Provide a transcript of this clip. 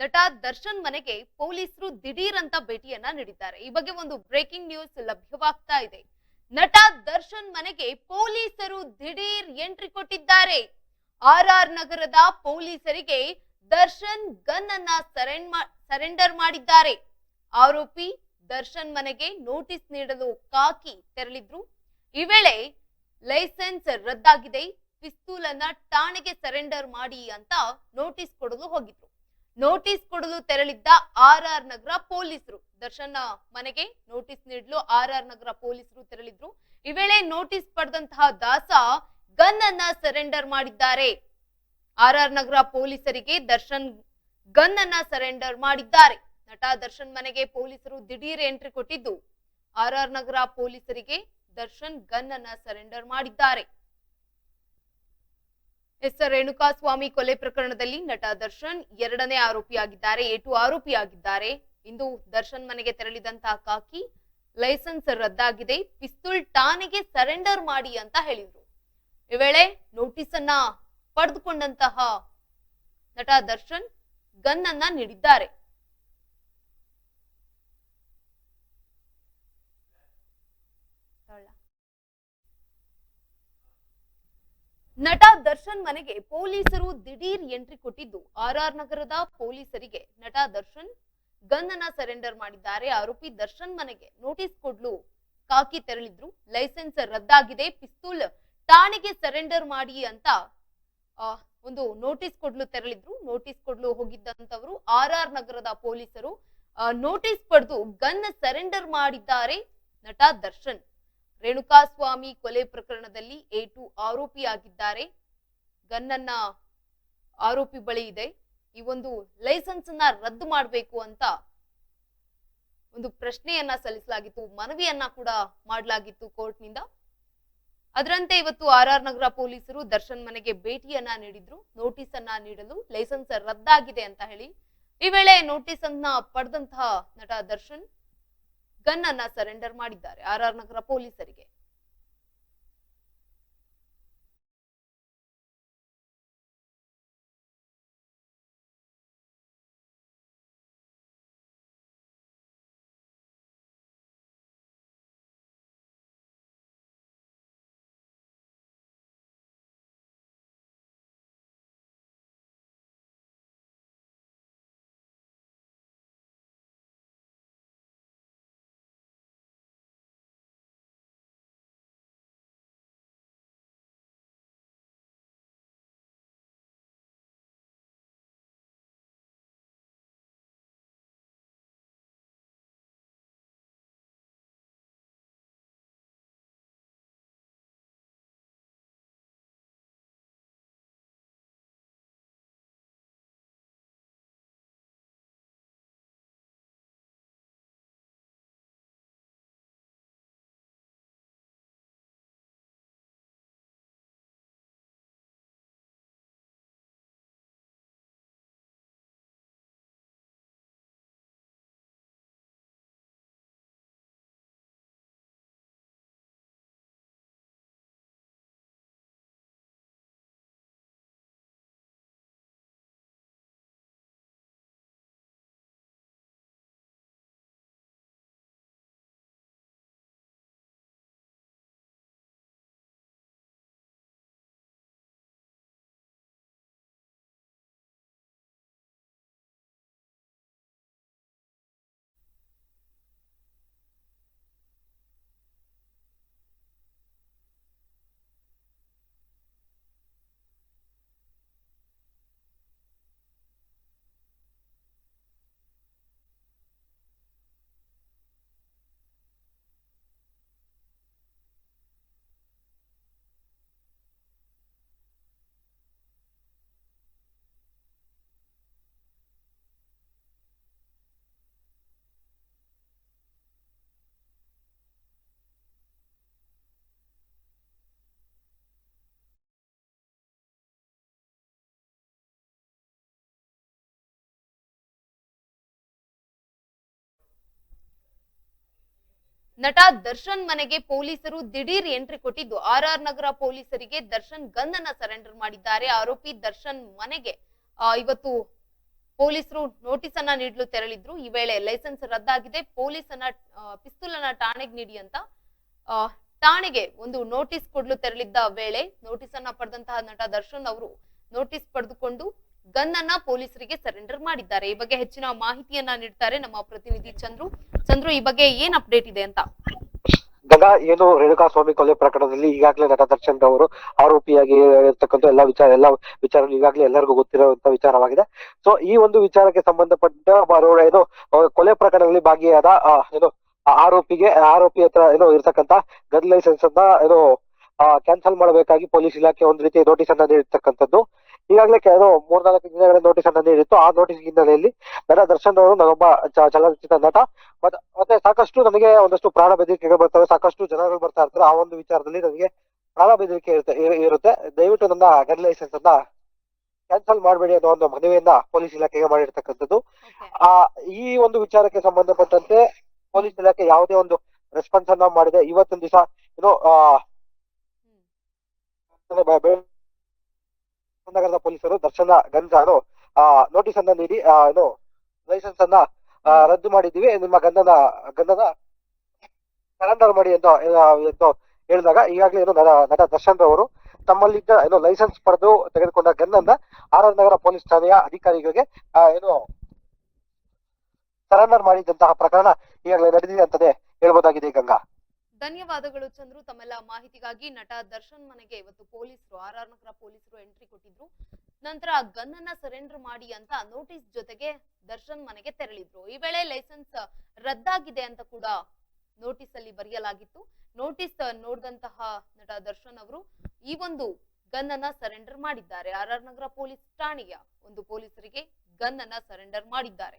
ನಟ ದರ್ಶನ್ ಮನೆಗೆ ಪೊಲೀಸರು ದಿಢೀರ್ ಅಂತ ಭೇಟಿಯನ್ನ ನೀಡಿದ್ದಾರೆ. ಈ ಬಗ್ಗೆ ಒಂದು ಬ್ರೇಕಿಂಗ್ ನ್ಯೂಸ್ ಲಭ್ಯವಾಗ್ತಾ ಇದೆ. ನಟ ದರ್ಶನ್ ಮನೆಗೆ ಪೊಲೀಸರು ದಿಢೀರ್ ಎಂಟ್ರಿ ಕೊಟ್ಟಿದ್ದಾರೆ. ಆರ್ ಆರ್ ನಗರದ ಪೊಲೀಸರಿಗೆ ದರ್ಶನ್ ಗನ್ ಅನ್ನ ಸರೆಂಡರ್ ಮಾಡಿದ್ದಾರೆ. ಆರೋಪಿ ದರ್ಶನ್ ಮನೆಗೆ ನೋಟಿಸ್ ನೀಡಲು ಕಾಕಿ ತೆರಳಿದ್ರು. ಈ ವೇಳೆ ಲೈಸೆನ್ಸ್ ರದ್ದಾಗಿದೆ. ಪಿಸ್ತೂಲ್ ಅನ್ನ ಠಾಣೆಗೆ ಸರೆಂಡರ್ ಮಾಡಿ ಅಂತ ನೋಟಿಸ್ ಕೊಡಲು ಹೋಗಿದ್ರು. ನೋಟಿಸ್ ಕೊಡಲು ತೆರಳಿದ್ದ ಆರ್ ಆರ್ ನಗರ ಪೊಲೀಸರು. ದರ್ಶನ್ ಮನೆಗೆ ನೋಟಿಸ್ ನೀಡಲು ಆರ್ ಆರ್ ನಗರ ಪೊಲೀಸರು ತೆರಳಿದ್ರು. ಈ ವೇಳೆ ನೋಟಿಸ್ ಪಡೆದಂತಹ ದಾಸ ಗನ್ ಅನ್ನ ಸರೆಂಡರ್ ಮಾಡಿದ್ದಾರೆ. ಆರ್ ಆರ್ ನಗರ ಪೊಲೀಸರಿಗೆ ದರ್ಶನ್ ಗನ್ ಅನ್ನ ಸರೆಂಡರ್ ಮಾಡಿದ್ದಾರೆ. ನಟ ದರ್ಶನ್ ಮನೆಗೆ ಪೊಲೀಸರು ದಿಢೀರ್ ಎಂಟ್ರಿ ಕೊಟ್ಟಿದ್ದು. ಆರ್ ಆರ್ ನಗರ ಪೊಲೀಸರಿಗೆ ದರ್ಶನ್ ಗನ್ ಅನ್ನ ಸರೆಂಡರ್ ಮಾಡಿದ್ದಾರೆ. ಎಸ್ ರೇಣುಕಾ ಸ್ವಾಮಿ ಕೊಲೆ ಪ್ರಕರಣದಲ್ಲಿ ನಟ ದರ್ಶನ್ ಎರಡನೇ ಆರೋಪಿಯಾಗಿದ್ದಾರೆ, ಏಟು ಆರೋಪಿಯಾಗಿದ್ದಾರೆ. ಇಂದು ದರ್ಶನ್ ಮನೆಗೆ ತೆರಳಿದಂತಹ ಕಾಕಿ ಲೈಸೆನ್ಸ್ ರದ್ದಾಗಿದೆ, ಪಿಸ್ತೂಲ್ ಠಾಣೆಗೆ ಸರೆಂಡರ್ ಮಾಡಿ ಅಂತ ಹೇಳಿದ್ರು. ಈ ವೇಳೆ ನೋಟಿಸ್ ಅನ್ನ ಪಡೆದುಕೊಂಡಂತಹ ನಟ ದರ್ಶನ್ ಗನ್ ಅನ್ನ ನೀಡಿದ್ದಾರೆ. ನಟ ದರ್ಶನ್ ಮನೆಗೆ ಪೊಲೀಸರು ದಿಢೀರ್ ಎಂಟ್ರಿ ಕೊಟ್ಟಿದ್ದು ಆರ್ ಆರ್ ನಗರದ ಪೊಲೀಸರಿಗೆ. ನಟ ದರ್ಶನ್ ಗನ್ ಸರೆಂಡರ್ ಮಾಡಿದ್ದಾರೆ. ಆರೋಪಿ ದರ್ಶನ್ ಮನೆಗೆ ನೋಟಿಸ್ ಕೊಡ್ಲು ಕಾಕಿ ತೆರಳಿದ್ರು. ಲೈಸೆನ್ಸ್ ರದ್ದಾಗಿದೆ. ಪಿಸ್ತೂಲ್ ಠಾಣೆಗೆ ಸರೆಂಡರ್ ಮಾಡಿ ಅಂತ ಒಂದು ನೋಟಿಸ್ ಕೊಡ್ಲು ತೆರಳಿದ್ರು. ನೋಟಿಸ್ ಕೊಡ್ಲು ಹೋಗಿದ್ದಂತವರು ಆರ್ ಆರ್ ನಗರದ ಪೊಲೀಸರು. ನೋಟಿಸ್ ಪಡೆದು ಗನ್ ಸರೆಂಡರ್ ಮಾಡಿದ್ದಾರೆ ನಟ ದರ್ಶನ್. ರೇಣುಕಾಸ್ವಾಮಿ ಕೊಲೆ ಪ್ರಕರಣದಲ್ಲಿ ಏಟು ಆರೋಪಿಯಾಗಿದ್ದಾರೆ ಗನ್ನನ್ನ ಆರೋಪಿ ಬಳಿ ಇದೆ. ಈ ಒಂದು ಲೈಸೆನ್ಸ್ ಅನ್ನ ರದ್ದು ಮಾಡಬೇಕು ಅಂತ ಒಂದು ಪ್ರಶ್ನೆಯನ್ನ ಸಲ್ಲಿಸಲಾಗಿತ್ತು, ಮನವಿಯನ್ನ ಕೂಡ ಮಾಡಲಾಗಿತ್ತು ಕೋರ್ಟ್ನಿಂದ. ಅದರಂತೆ ಇವತ್ತು ಆರ್ ಆರ್ ನಗರ ಪೊಲೀಸರು ದರ್ಶನ್ ಮನೆಗೆ ಭೇಟಿಯನ್ನ ನೀಡಿದ್ರು. ನೋಟಿಸ್ ಅನ್ನ ನೀಡಲು ಲೈಸೆನ್ಸ್ ರದ್ದಾಗಿದೆ ಅಂತ ಹೇಳಿ. ಈ ವೇಳೆ ನೋಟಿಸ್ ಅನ್ನ ಪಡೆದಂತಹ ನಟ ದರ್ಶನ್ ಗನ್ ಅನ್ನ ಸರೆಂಡರ್ ಮಾಡಿದ್ದಾರೆ. ಆರ್ ಆರ್ ನಗರ ಪೊಲೀಸರಿಗೆ. ನಟ ದರ್ಶನ್ ಮನೆಗೆ ಪೊಲೀಸರು ದಿಢೀರ್ ಎಂಟ್ರಿ ಕೊಟ್ಟಿದ್ದು, ಆರ್ ಆರ್ ನಗರ ಪೊಲೀಸರಿಗೆ ದರ್ಶನ್ ಗನ್ ಅನ್ನ ಸರೆಂಡರ್ ಮಾಡಿದ್ದಾರೆ. ಆರೋಪಿ ದರ್ಶನ್ ಮನೆಗೆ ಇವತ್ತು ಪೊಲೀಸರು ನೋಟಿಸ್ ಅನ್ನ ನೀಡಲು ತೆರಳಿದ್ರು. ಈ ವೇಳೆ ಲೈಸೆನ್ಸ್ ರದ್ದಾಗಿದೆ. ಪೊಲೀಸ್ ಅನ್ನ ಪಿಸ್ತೂಲ್ ಅನ್ನ ಠಾಣೆಗೆ ನೀಡಿ ಅಂತ ಠಾಣೆಗೆ ಒಂದು ನೋಟಿಸ್ ಕೊಡಲು ತೆರಳಿದ್ದ ವೇಳೆ ನೋಟಿಸ್ ಅನ್ನ ಪಡೆದಂತಹ ನಟ ದರ್ಶನ್ ಅವರು ನೋಟಿಸ್ ಪಡೆದುಕೊಂಡು ಗನ್ ಪೊಲೀಸರಿಗೆ ಸರೆಂಡರ್ ಮಾಡಿದ್ದಾರೆ. ಈ ಬಗ್ಗೆ ಹೆಚ್ಚಿನ ಮಾಹಿತಿಯನ್ನ ನೀಡ್ತಾರೆ ನಮ್ಮ ಪ್ರತಿನಿಧಿ ಚಂದ್ರು. ಚಂದ್ರು, ಈ ಬಗ್ಗೆ ಏನ್ ಅಪ್ಡೇಟ್ ಇದೆ ಅಂತ? ಗಂಗಾ, ಏನು ರೇಣುಕಾ ಸ್ವಾಮಿ ಕೊಲೆ ಪ್ರಕರಣದಲ್ಲಿ ಈಗಾಗಲೇ ನಟ ದರ್ಶನ್ ಅವರು ಆರೋಪಿಯಾಗಿ ಇರ್ತಕ್ಕಂಥ ಎಲ್ಲ ವಿಚಾರ ಎಲ್ಲ ವಿಚಾರ ಈಗಾಗಲೇ ಎಲ್ಲರಿಗೂ ಗೊತ್ತಿರುವಂತ ವಿಚಾರವಾಗಿದೆ. ಸೊ ಈ ಒಂದು ವಿಚಾರಕ್ಕೆ ಸಂಬಂಧಪಟ್ಟ ಏನು ಕೊಲೆ ಪ್ರಕರಣದಲ್ಲಿ ಭಾಗಿಯಾದ ಏನು ಆರೋಪಿಗೆ, ಆರೋಪಿ ಹತ್ರ, ಏನೋ ಇರ್ತಕ್ಕಂತ ಗನ್ ಲೈಸೆನ್ಸ್ ಅನ್ನ, ಏನೋ ಕ್ಯಾನ್ಸಲ್ ಮಾಡಬೇಕಾಗಿ ಪೊಲೀಸ್ ಇಲಾಖೆ ಒಂದು ರೀತಿ ನೋಟಿಸ್ ಅನ್ನ ನೀಡಿರ್ತಕ್ಕಂಥದ್ದು. ಈಗಾಗಲೇ ಕೆಲವು ಮೂರ್ನಾಲ್ಕು ದಿನಗಳ ನೋಟಿಸ್ ಅನ್ನ ನೀಡಿತ್ತು. ಆ ನೋಟಿಸ್ ಹಿನ್ನೆಲೆಯಲ್ಲಿ ನನ್ನ ದರ್ಶನ್ ಅವರು ನಾನೊಬ್ಬ ಚ- ಚಲನಚಿತ್ರ ನಟ. ಮತ್ತೆ ಮತ್ತೆ ಸಾಕಷ್ಟು ನನಗೆ ಒಂದಷ್ಟು ಪ್ರಾಣ ಬೆದರಿಕೆಗಳು ಬರ್ತವೆ. ಸಾಕಷ್ಟು ಜನಗಳು ಬರ್ತಾ ಇರ್ತಾರೆ. ಆ ಒಂದು ವಿಚಾರದಲ್ಲಿ ನನಗೆ ಪ್ರಾಣ ಬೆದರಿಕೆ ಇರುತ್ತೆ ಇರು- ಇರುತ್ತೆ. ದಯವಿಟ್ಟು ನನ್ನ ಗನ್ ಲೈಸೆನ್ಸ್ ಅನ್ನ ಕ್ಯಾನ್ಸಲ್ ಮಾಡಬೇಡಿ ಅನ್ನೋ ಒಂದು ಮನವಿಯನ್ನ ಪೊಲೀಸ್ ಇಲಾಖೆಗೆ ಮಾಡಿರ್ತಕ್ಕಂಥದ್ದು. ಆ ಈ ಒಂದು ವಿಚಾರಕ್ಕೆ ಸಂಬಂಧಪಟ್ಟಂತೆ ಪೊಲೀಸ್ ಇಲಾಖೆ ಯಾವುದೇ ಒಂದು ರೆಸ್ಪಾನ್ಸ್ ಅನ್ನ ಮಾಡಿದೆ. ಇವತ್ತಿನ ದಿವಸ ಏನೋ ಆ ನಗರದ ಪೊಲೀಸರು ದರ್ಶನ ಗಂಜ ಏನೋ ಆ ನೋಟಿಸ್ ಅನ್ನ ನೀಡಿ ಏನು ಲೈಸೆನ್ಸ್ ಅನ್ನ ರದ್ದು ಮಾಡಿದ್ದೀವಿ. ನಿಮ್ಮ ಗಂಧನ ಗಂಧನ ಸರೆಂಡರ್ ಮಾಡಿ ಎಂದು ಹೇಳಿದಾಗ ಈಗಾಗಲೇ ಏನು ನಟ ದರ್ಶನ್ ಅವರು ತಮ್ಮಲ್ಲಿದ್ದ, ಏನು, ಲೈಸೆನ್ಸ್ ಪಡೆದು ತೆಗೆದುಕೊಂಡ ಗನ್ನನ್ನ ಆರ್ ಆರ್ ನಗರ ಪೊಲೀಸ್ ಠಾಣೆಯ ಅಧಿಕಾರಿಗಳಿಗೆ ಏನು, ಸರೆಂಡರ್ ಮಾಡಿದಂತಹ ಪ್ರಕರಣ ಈಗಾಗಲೇ ನಡೆದಿದೆ ಅಂತಾನೆ ಹೇಳ್ಬೋದಾಗಿದೆ ಗಂಗಾ. ಧನ್ಯವಾದಗಳು ಚಂದ್ರು. ತಮ್ಮೆಲ್ಲ ಮಾಹಿತಿಗಾಗಿ ನಟ ದರ್ಶನ್ ಮನೆಗೆ ಇವತ್ತು ಪೊಲೀಸರು ಆರ್ ಆರ್ ನಗರ ಪೊಲೀಸರು ಎಂಟ್ರಿ ಕೊಟ್ಟಿದ್ರು. ನಂತರ ಗನ್ ಅನ್ನ ಸರೆಂಡರ್ ಮಾಡಿ ಅಂತ ನೋಟಿಸ್ ಜೊತೆಗೆ ದರ್ಶನ್ ಮನೆಗೆ ತೆರಳಿದ್ರು. ಈ ವೇಳೆ ಲೈಸೆನ್ಸ್ ರದ್ದಾಗಿದೆ ಅಂತ ಕೂಡ ನೋಟಿಸ್ ಅಲ್ಲಿ ಬರೆಯಲಾಗಿತ್ತು. ನೋಟಿಸ್ ನೋಡಿದಂತಹ ನಟ ದರ್ಶನ್ ಅವರು ಈ ಒಂದು ಗನ್ ಅನ್ನ ಸರೆಂಡರ್ ಮಾಡಿದ್ದಾರೆ. ಆರ್ ಆರ್ ನಗರ ಪೊಲೀಸ್ ಠಾಣೆಯ ಒಂದು ಪೊಲೀಸರಿಗೆ ಗನ್ ಅನ್ನ ಸರೆಂಡರ್ ಮಾಡಿದ್ದಾರೆ.